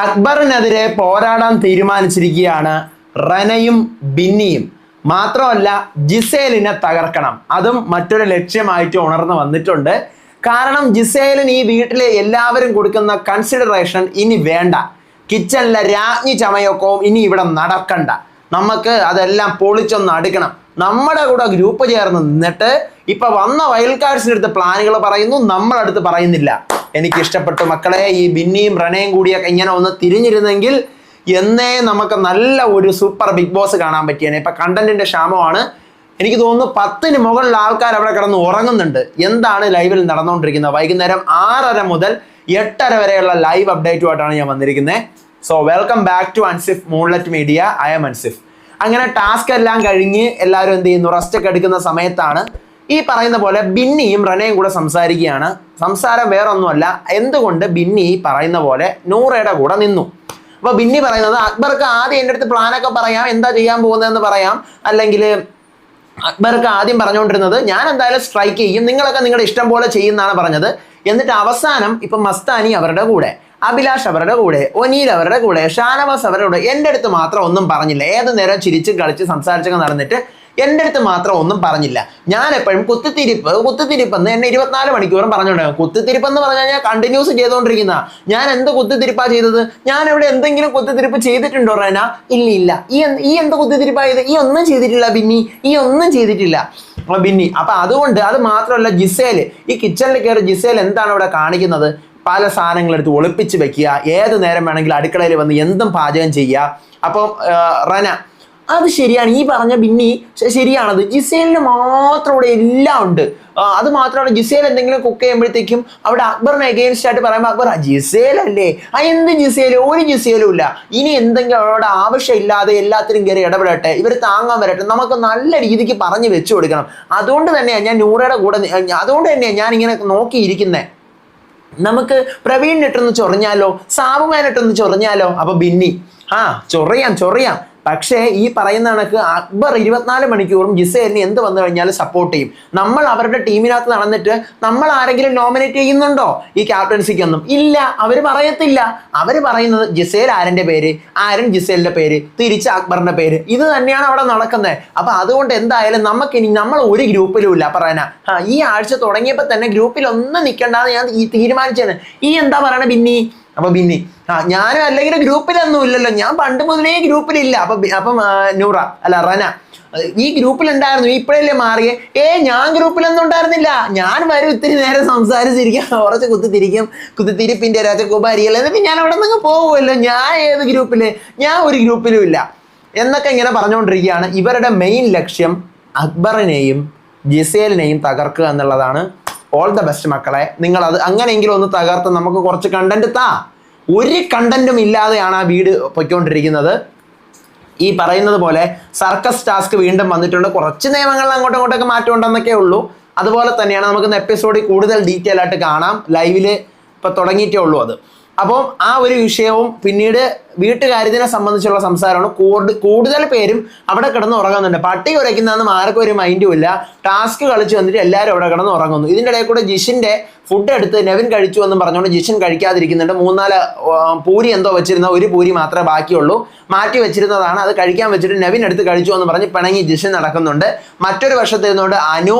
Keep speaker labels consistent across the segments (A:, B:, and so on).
A: അക്ബറിനെതിരെ പോരാടാൻ തീരുമാനിച്ചിരിക്കുകയാണ് റനയും ബിന്നിയും. മാത്രമല്ല ജിസേലിനെ തകർക്കണം. അതും മറ്റൊരു ലക്ഷ്യമായിട്ട് ഉണർന്നു വന്നിട്ടുണ്ട്. കാരണം ജിസേലിന് ഈ വീട്ടിലെ എല്ലാവരും കൊടുക്കുന്ന കൺസിഡറേഷൻ ഇനി വേണ്ട. കിച്ചണിലെ രാജ്ഞി ചമയക്കവും ഇനി ഇവിടെ നടക്കണ്ട. നമുക്ക് അതെല്ലാം പൊളിച്ചൊന്ന് അടുക്കണം. നമ്മുടെ കൂടെ ഗ്രൂപ്പ് ചേർന്ന് നിന്നിട്ട് ഇപ്പൊ വന്ന വയൽക്കാഴ്സിന്റെ അടുത്ത് പ്ലാനുകൾ പറയുന്നു നമ്മളടുത്ത് പറയുന്നില്ല. എനിക്ക് ഇഷ്ടപ്പെട്ടു മക്കളെ ഈ ബിന്നിയും റണയും കൂടിയൊക്കെ ഇങ്ങനെ ഒന്ന് തിരിഞ്ഞിരുന്നെങ്കിൽ എന്നേ നമുക്ക് നല്ല ഒരു സൂപ്പർ ബിഗ് ബോസ് കാണാൻ പറ്റിയാണ് ഇപ്പൊ കണ്ടന്റിന്റെ ക്ഷാമമാണ്. എനിക്ക് തോന്നുന്നു പത്തിന് മുകളിൽ ആൾക്കാർ അവിടെ കിടന്ന് ഉറങ്ങുന്നുണ്ട്. എന്താണ് ലൈവിൽ നടന്നുകൊണ്ടിരിക്കുന്നത്? വൈകുന്നേരം ആറര മുതൽ എട്ടര വരെയുള്ള ലൈവ് അപ്ഡേറ്റുമായിട്ടാണ് ഞാൻ വന്നിരിക്കുന്നത്. So welcome back to Ansif Moonlet Media I'm Ansif അങ്ങനെ ടാസ്ക് എല്ലാം കഴിഞ്ഞ് എല്ലാവരും എന്ത് ചെയ്യുന്നു? റെസ്റ്റ് ഒക്കെ എടുക്കുന്ന സമയത്താണ് ഈ പറയുന്ന പോലെ ബിന്നിയും റനയും കൂടെ സംസാരിക്കുകയാണ്. സംസാരം വേറൊന്നുമല്ല എന്തുകൊണ്ട് ബിന്നി പറയുന്ന പോലെ നൂറയുടെ കൂടെ നിന്നു? അപ്പൊ ബിന്നി പറയുന്നത് അക്ബർക്ക് ആദ്യം എന്റെ അടുത്ത് പ്ലാനൊക്കെ പറയാം എന്താ ചെയ്യാൻ പോകുന്നതെന്ന് പറയാം. അല്ലെങ്കിൽ അക്ബർക്ക് ആദ്യം പറഞ്ഞുകൊണ്ടിരുന്നത് ഞാൻ എന്തായാലും സ്ട്രൈക്ക് ചെയ്യും നിങ്ങളൊക്കെ നിങ്ങളുടെ ഇഷ്ടം പോലെ ചെയ്യുന്നതാണ് പറഞ്ഞത്. എന്നിട്ട് അവസാനം ഇപ്പം മസ്താനി അവരുടെ കൂടെ അഭിലാഷ് അവരുടെ കൂടെ ഒനീൽ അവരുടെ കൂടെ ഷാനവാസ് അവരുടെ കൂടെ എന്റെ അടുത്ത് മാത്രം ഒന്നും പറഞ്ഞില്ല. ഏത് നേരം ചിരിച്ചും കളിച്ച് സംസാരിച്ചൊക്കെ നടന്നിട്ട് എന്റെ അടുത്ത് മാത്രം ഒന്നും പറഞ്ഞില്ല. ഞാൻ എപ്പോഴും കുത്തിത്തിരിപ്പ് എന്ന് എന്നെ ഇരുപത്തിനാല് മണിക്കൂറും പറഞ്ഞുകൊണ്ടാകും കുത്തിത്തിരിപ്പ് എന്ന് പറഞ്ഞു കഴിഞ്ഞാൽ കണ്ടിന്യൂസ് ചെയ്തുകൊണ്ടിരിക്കുന്ന. ഞാൻ എന്ത് കുത്തിത്തിരിപ്പാ ചെയ്തത്? ഞാൻ എവിടെ എന്തെങ്കിലും കുത്തിത്തിരിപ്പ് ചെയ്തിട്ടുണ്ടോ റേന? ഇല്ല ഇല്ല. ഈ ഈ എന്ത് കുത്തിത്തിരിപ്പാ ചെയ്ത്? ഈ ഒന്നും ചെയ്തിട്ടില്ല ബിന്നി. ഈ ഒന്നും ചെയ്തിട്ടില്ല. ബിന്നി. അപ്പൊ അതുകൊണ്ട് അത് മാത്രമല്ല ജിസേൽ ഈ കിച്ചണിൽ കയറി ജിസേൽ എന്താണ് അവിടെ കാണിക്കുന്നത്? പല സാധനങ്ങളെടുത്ത് ഒളിപ്പിച്ച് വെക്കുക. ഏത് നേരം വേണമെങ്കിലും അടുക്കളയിൽ വന്ന് എന്തും പാചകം ചെയ്യുക. അപ്പം റന അത് ശരിയാണ്. ഈ പറഞ്ഞ ബിന്നി ശരിയാണത്. ജിസേലിന് മാത്രം ഇവിടെ എല്ലാം ഉണ്ട്. അത് മാത്രമാണ് ജിസേൽ എന്തെങ്കിലും കുക്ക് ചെയ്യുമ്പോഴത്തേക്കും അവിടെ അക്ബറിന് എഗെയിൻസ്റ്റ് ആയിട്ട് പറയുമ്പോൾ അക്ബർ "ആ, ജിസേൽ അല്ലേ ആ എന്ത് ജിസേലും? ഒരു ജിസേലും ഇല്ല. ഇനി എന്തെങ്കിലും അവരുടെ ആവശ്യമില്ലാതെ എല്ലാത്തിനും കയറി ഇടപെടട്ടെ. ഇവർ താങ്ങാൻ വരട്ടെ. നമുക്ക് നല്ല രീതിക്ക് പറഞ്ഞു വെച്ചു കൊടുക്കണം. അതുകൊണ്ട് തന്നെയാണ് ഞാൻ നൂറയുടെ കൂടെ അതുകൊണ്ട് തന്നെയാണ് ഞാൻ ഇങ്ങനെ നോക്കിയിരിക്കുന്നത് നമുക്ക് പ്രവീൺ പ്രവീണിട്ടൊന്ന് ചൊറിഞ്ഞാലോ? സാബുമാനിട്ടൊന്ന് ചൊറിഞ്ഞാലോ? അപ്പൊ ബിന്നി ആ ചൊറിയാം ചൊറിയാം. പക്ഷേ ഈ പറയുന്ന കണക്ക് അക്ബർ ഇരുപത്തിനാല് മണിക്കൂറും ജിസേലിന് എന്ത് വന്നു കഴിഞ്ഞാലും സപ്പോർട്ട് ചെയ്യും. നമ്മൾ അവരുടെ ടീമിനകത്ത് നടന്നിട്ട് നമ്മൾ ആരെങ്കിലും നോമിനേറ്റ് ചെയ്യുന്നുണ്ടോ ഈ ക്യാപ്റ്റൻസിക്കൊന്നും ഇല്ല അവർ പറയത്തില്ല. അവർ പറയുന്നത് ജിസേൽ ആരന്റെ പേര് ആരൻ ജിസേലിന്റെ പേര് തിരിച്ച് അക്ബറിന്റെ പേര്. ഇത് തന്നെയാണ് അവിടെ നടക്കുന്നത് അപ്പോൾ അതുകൊണ്ട് എന്തായാലും നമുക്കിനി നമ്മൾ ഒരു ഗ്രൂപ്പിലും ഇല്ല. പറയാനാ ഈ ആഴ്ച തുടങ്ങിയപ്പോൾ തന്നെ ഗ്രൂപ്പിൽ ഒന്നും നിൽക്കണ്ടെന്ന് ഞാൻ തീരുമാനിച്ചത് ഈ എന്താ പറയണ ബിന്നി? അപ്പൊ ബിന്നി ആ ഞാനും അല്ലെങ്കിൽ ഗ്രൂപ്പിലൊന്നും ഇല്ലല്ലോ. ഞാൻ പണ്ട് മുതലേ ഗ്രൂപ്പിലില്ല അപ്പൊ അപ്പം നൂറ അല്ല റന. ഈ ഗ്രൂപ്പിലുണ്ടായിരുന്നു ഇപ്പോഴല്ലേ മാറിയേ? ഏ ഞാൻ ഗ്രൂപ്പിലൊന്നും ഉണ്ടായിരുന്നില്ല. ഞാൻ വരും ഇത്തിരി നേരം സംസാരിച്ചിരിക്കാം. കുറച്ച് കുത്തിത്തിരിക്കും. കുത്തിത്തിരിപ്പിന്റെ രാജകുമാരിയല്ല എന്നിട്ട് ഞാൻ അവിടെ നിന്ന് പോകുമല്ലോ ഞാൻ ഏത് ഗ്രൂപ്പിൽ ഞാൻ ഒരു ഗ്രൂപ്പിലും ഇല്ല. എന്നൊക്കെ ഇങ്ങനെ പറഞ്ഞുകൊണ്ടിരിക്കുകയാണ് ഇവരുടെ മെയിൻ ലക്ഷ്യം അക്ബറിനെയും ജിസേലിനെയും തകർക്കുക എന്നുള്ളതാണ് ഓൾ ദ ബെസ്റ്റ് മക്കളെ. നിങ്ങൾ അത് അങ്ങനെയെങ്കിലും ഒന്ന് തകർത്ത് നമുക്ക് കുറച്ച് കണ്ടന്റ് താ. ഒരു കണ്ടന്റും ഇല്ലാതെയാണ് ആ വീട് പൊയ്ക്കൊണ്ടിരിക്കുന്നത്. ഈ പറയുന്നത് പോലെ സർക്കസ് ടാസ്ക് വീണ്ടും വന്നിട്ടുണ്ട്. കുറച്ച് നിയമങ്ങളിൽ അങ്ങോട്ടും ഇങ്ങോട്ടൊക്കെ മാറ്റം ഉണ്ടെന്നൊക്കെ ഉള്ളൂ. അതുപോലെ തന്നെയാണ് നമുക്ക് ഇന്ന് എപ്പിസോഡിൽ കൂടുതൽ ഡീറ്റെയിൽ ആയിട്ട് കാണാം. ലൈവിൽ ഇപ്പൊ തുടങ്ങിയിട്ടേ ഉള്ളൂ അത്. അപ്പോൾ ആ ഒരു വിഷയവും പിന്നീട് വീട്ടുകാര്യത്തിനെ സംബന്ധിച്ചുള്ള സംസാരമാണ്. കൂടുതൽ പേരും അവിടെ കിടന്ന് ഉറങ്ങുന്നുണ്ട്. പട്ടി ഉരയ്ക്കുന്നതെന്നും ആർക്കും ഒരു മൈൻഡും ഇല്ല. ടാസ്ക് കളിച്ച് വന്നിട്ട് എല്ലാവരും അവിടെ കിടന്ന് ഉറങ്ങുന്നു. ഇതിന്റെ ഇടയിൽ കൂടെ ജിഷിന്റെ ഫുഡ് എടുത്ത് നെവിൻ കഴിച്ചു എന്ന് പറഞ്ഞുകൊണ്ട് ജിഷൻ കഴിക്കാതിരിക്കുന്നുണ്ട്. മൂന്നാൽ പൂരി എന്തോ വെച്ചിരുന്ന ഒരു പൂരി മാത്രമേ ബാക്കിയുള്ളൂ. മാറ്റി വെച്ചിരുന്നതാണ്. അത് കഴിക്കാൻ വെച്ചിട്ട് നെവിൻ എടുത്ത് കഴിച്ചു എന്ന് പറഞ്ഞ് പിണങ്ങി ജിഷൻ നടക്കുന്നുണ്ട്. മറ്റൊരു വർഷത്തിൽ ഇരുന്നുകൊണ്ട് അനു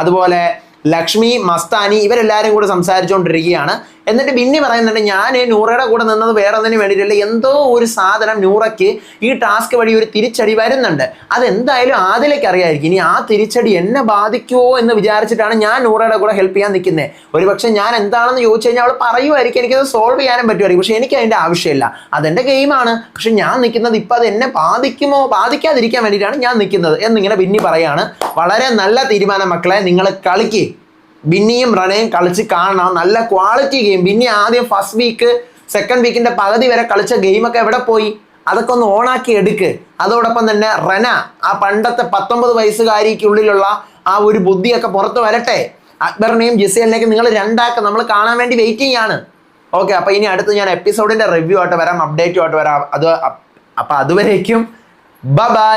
A: അതുപോലെ ലക്ഷ്മി മസ്താനി ഇവരെല്ലാവരും കൂടെ സംസാരിച്ചുകൊണ്ടിരിക്കുകയാണ്. എന്നിട്ട് ബിന്നി പറയുന്നുണ്ട് ഞാൻ നൂറയുടെ കൂടെ നിന്നത് വേറെ ഒന്നിനും വേണ്ടിയിട്ടില്ല. എന്തോ ഒരു സാധനം നൂറയ്ക്ക് ഈ ടാസ്ക് വഴി ഒരു തിരിച്ചടി വരുന്നുണ്ട്. അതെന്തായാലും ആദ്യലേക്ക് അറിയായിരിക്കും. ഇനി ആ തിരിച്ചടി എന്നെ ബാധിക്കുമോ എന്ന് വിചാരിച്ചിട്ടാണ് ഞാൻ നൂറയുടെ കൂടെ ഹെൽപ്പ് ചെയ്യാൻ നിൽക്കുന്നത് ഒരുപക്ഷെ ഞാൻ എന്താണെന്ന് ചോദിച്ചു കഴിഞ്ഞാൽ അവൾ പറയുമായിരിക്കും എനിക്കത് സോൾവ് ചെയ്യാനും പറ്റുമായിരിക്കും. പക്ഷെ എനിക്ക് അതിന്റെ ആവശ്യമില്ല. അതെന്റെ ഗെയിമാണ് പക്ഷെ ഞാൻ നിൽക്കുന്നത് ഇപ്പം അത് എന്നെ ബാധിക്കുമോ? ബാധിക്കാതിരിക്കാൻ വേണ്ടിയിട്ടാണ് ഞാൻ നിൽക്കുന്നത് എന്നിങ്ങനെ ബിന്നി പറയാണ്. വളരെ നല്ല തീരുമാനം മക്കളെ. നിങ്ങൾ കളിക്ക്. ബിന്നിയും റണയും കളിച്ച് കാണണം. നല്ല ക്വാളിറ്റി ഗെയിം ബിന്നി ആദ്യം ഫസ്റ്റ് വീക്ക് സെക്കൻഡ് വീക്കിന്റെ പകുതി വരെ കളിച്ച ഗെയിമൊക്കെ എവിടെ പോയി? അതൊക്കെ ഒന്ന് ഓണാക്കി എടുക്ക്. അതോടൊപ്പം തന്നെ റന ആ പണ്ടത്തെ പത്തൊമ്പത് വയസ്സുകാരിക്കുള്ളിലുള്ള ആ ഒരു ബുദ്ധിയൊക്കെ പുറത്ത് വരട്ടെ. അക്ബറിനെയും ജിസേലിനെയും നിങ്ങൾ രണ്ടാക്ക നമ്മൾ കാണാൻ വേണ്ടി വെയിറ്റിംഗ് ആണ് ഓക്കെ അപ്പൊ ഇനി അടുത്ത് ഞാൻ എപ്പിസോഡിന്റെ റിവ്യൂ ആയിട്ട് വരാം അപ്ഡേറ്റും ആയിട്ട് വരാം. അത് അപ്പൊ അതുവരേക്കും. ബ ബൈ